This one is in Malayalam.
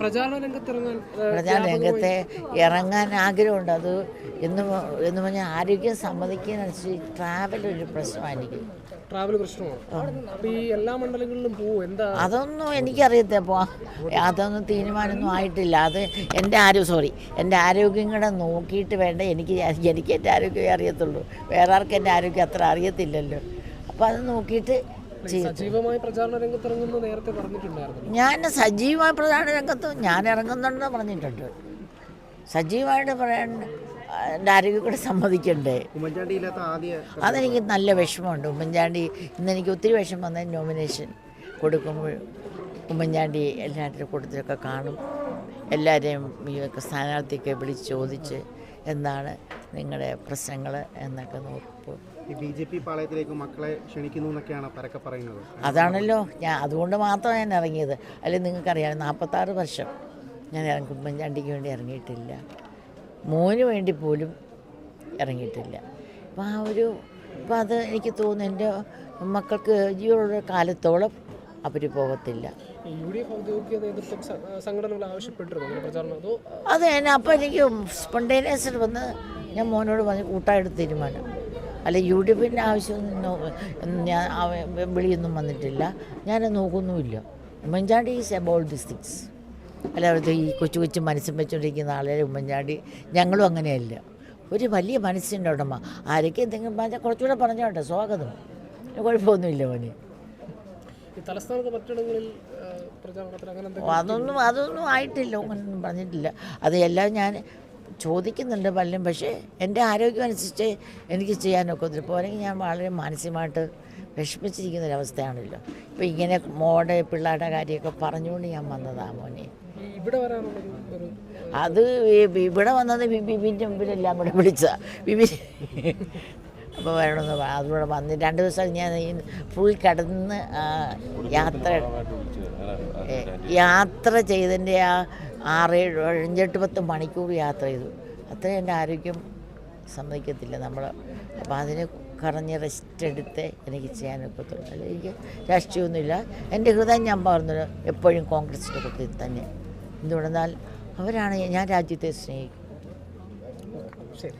പ്രചാരണ രംഗത്തെ ഇറങ്ങാൻ ആഗ്രഹമുണ്ട്. അത് എന്ന് എന്ന് പറഞ്ഞാൽ ആരോഗ്യം സമ്മതിക്കുന്നതനുസരിച്ച് ട്രാവൽ ഒരു പ്രശ്നമായിരിക്കും. ട്രാവൽ പ്രശ്നമാണ്. ഈ എല്ലാ മണ്ഡലങ്ങളിലും പോവും? എന്താ? അതൊന്നും എനിക്കറിയത്തില്ല. പോ അതൊന്നും തീരുമാനമൊന്നും ആയിട്ടില്ല. അത് എന്റെ ആരോഗ്യം സോറി എന്റെ ആരോഗ്യം കൂടെ നോക്കിയിട്ട് വേണ്ട എനിക്ക് എനിക്ക് എന്റെ ആരോഗ്യമേ അറിയത്തുള്ളൂ. വേറെ ആർക്കും എന്റെ ആരോഗ്യം അത്ര അറിയത്തില്ലല്ലോ. അപ്പോൾ അത് നോക്കിയിട്ട് സജീവമായി പ്രചാരണ രംഗത്തിറങ്ങുന്നു നേരത്തെ പറഞ്ഞിട്ടുണ്ടായിരുന്നു. ഞാൻ സജീവമായ പ്രചാരണ രംഗത്ത് ഞാൻ ഇറങ്ങുന്നുണ്ടെന്ന് പറഞ്ഞിട്ടുണ്ട്. സജീവമായിട്ട് പറയാൻ എന്റെ ആരോഗ്യം കൂടെ സമ്മതിക്കണ്ടേ? അതെനിക്ക് നല്ല വിഷമമുണ്ട്. ഉമ്മൻചാണ്ടി ഇന്ന് എനിക്ക് ഒത്തിരി വിഷമം വന്ന നോമിനേഷൻ കൊടുക്കുമ്പോൾ ഉമ്മൻചാണ്ടി എല്ലാവരുടെ കൂട്ടത്തിലൊക്കെ കാണും. എല്ലാവരെയും ഈ സ്ഥാനാർത്ഥിയൊക്കെ വിളിച്ച് ചോദിച്ച് എന്താണ് നിങ്ങളുടെ പ്രശ്നങ്ങൾ എന്നൊക്കെ നോക്കും. ഈ ബി ജെ പി പാളയത്തിലേക്ക് മക്കളെ ക്ഷണിക്കുന്നു എന്നൊക്കെയാണ് പരക്കെ പറയുന്നത്. അതാണല്ലോ. ഞാൻ അതുകൊണ്ട് മാത്രം ഞാൻ ഇറങ്ങിയത്. അല്ലെങ്കിൽ നിങ്ങൾക്കറിയാം നാൽപ്പത്താറ് വർഷം ഞാൻ ഇറങ്ങി ഉമ്മൻചാണ്ടിക്ക് വേണ്ടി ഇറങ്ങിയിട്ടില്ല. മോന് വേണ്ടി പോലും ഇറങ്ങിയിട്ടില്ല. അപ്പം ആ ഒരു അപ്പം അത് എനിക്ക് തോന്നുന്നു എന്റെ മക്കൾക്ക് ജീവനുള്ള കാലത്തോളം അവർ പോകത്തില്ല. അതോ അപ്പോൾ എനിക്ക് സ്പോണ്ടേനിയസ് വന്ന് ഞാൻ മോനോട് പറഞ്ഞ് കൂട്ടായിട്ട് തീരുമാനം. അല്ല യു ഡി എഫിന്റെ ആവശ്യമൊന്നും ഞാൻ വിളിയൊന്നും വന്നിട്ടില്ല. ഞാൻ നോക്കുന്നുമില്ല. Oommen Chandy is about this things അല്ല അവിടുത്തെ ഈ കൊച്ചു കൊച്ചു മനസ്സും വെച്ചുകൊണ്ടിരിക്കുന്ന ആളുകളെ ഉമ്മൻചാണ്ടി ഞങ്ങളും അങ്ങനെയല്ല. ഒരു വലിയ മനസ്സിന്റെ ഉടമ. ആരൊക്കെ എന്തെങ്കിലും പറഞ്ഞാൽ കുറച്ചുകൂടെ പറഞ്ഞോട്ടെ സ്വാഗതം. കുഴപ്പമൊന്നുമില്ല മോനെ. തലസ്ഥാനത്ത് മറ്റിടങ്ങളിൽ അതൊന്നും അതൊന്നും ആയിട്ടില്ല അങ്ങനെയൊന്നും പറഞ്ഞിട്ടില്ല. അത് എല്ലാം ഞാൻ ചോദിക്കുന്നുണ്ട് പലരും പക്ഷേ എന്റെ ആരോഗ്യം അനുസരിച്ച് എനിക്ക് ചെയ്യാനൊക്കെ ഒത്തിരി പോരെങ്കിൽ ഞാൻ വളരെ മാനസികമായിട്ട് വിഷമിച്ചിരിക്കുന്ന ഒരവസ്ഥയാണല്ലോ ഇപ്പോൾ ഇങ്ങനെ മോടെ പിള്ളേരുടെ കാര്യമൊക്കെ പറഞ്ഞുകൊണ്ട് ഞാൻ വന്നതാ മോനെ. ഈ ഇവിടെ ഒരു അത് ഇവിടെ വന്നത് ബിബിന്റെ മുമ്പിലെല്ലാം കൂടെ വിളിച്ച. ബിബി അപ്പോൾ വരണമെന്ന് അതിലൂടെ വന്ന് രണ്ട് ദിവസം ഞാൻ ഈ ഫുൾ കിടന്ന് യാത്ര യാത്ര ചെയ്തതിന്റെ ആ ആറേഴ് അഞ്ചെട്ട് പത്ത് മണിക്കൂർ യാത്ര ചെയ്തു. അത്രയും എന്റെ ആരോഗ്യം സമ്മതിക്കത്തില്ല നമ്മൾ അപ്പോൾ അതിന് കറഞ്ഞ് റെസ്റ്റ് എടുത്ത് എനിക്ക് ചെയ്യാനൊക്കത്തുള്ളൂ അല്ല എനിക്ക് രാഷ്ട്രീയമൊന്നുമില്ല. എന്റെ ഹൃദയം ഞാൻ പറഞ്ഞു എപ്പോഴും കോൺഗ്രസിന്റെ കൂട്ടത്തിൽ തന്നെ. എന്തുകൊണ്ടെന്നാൽ അവരാണ് ഞാൻ രാജ്യത്തെ സ്നേഹിക്കും. ശരി.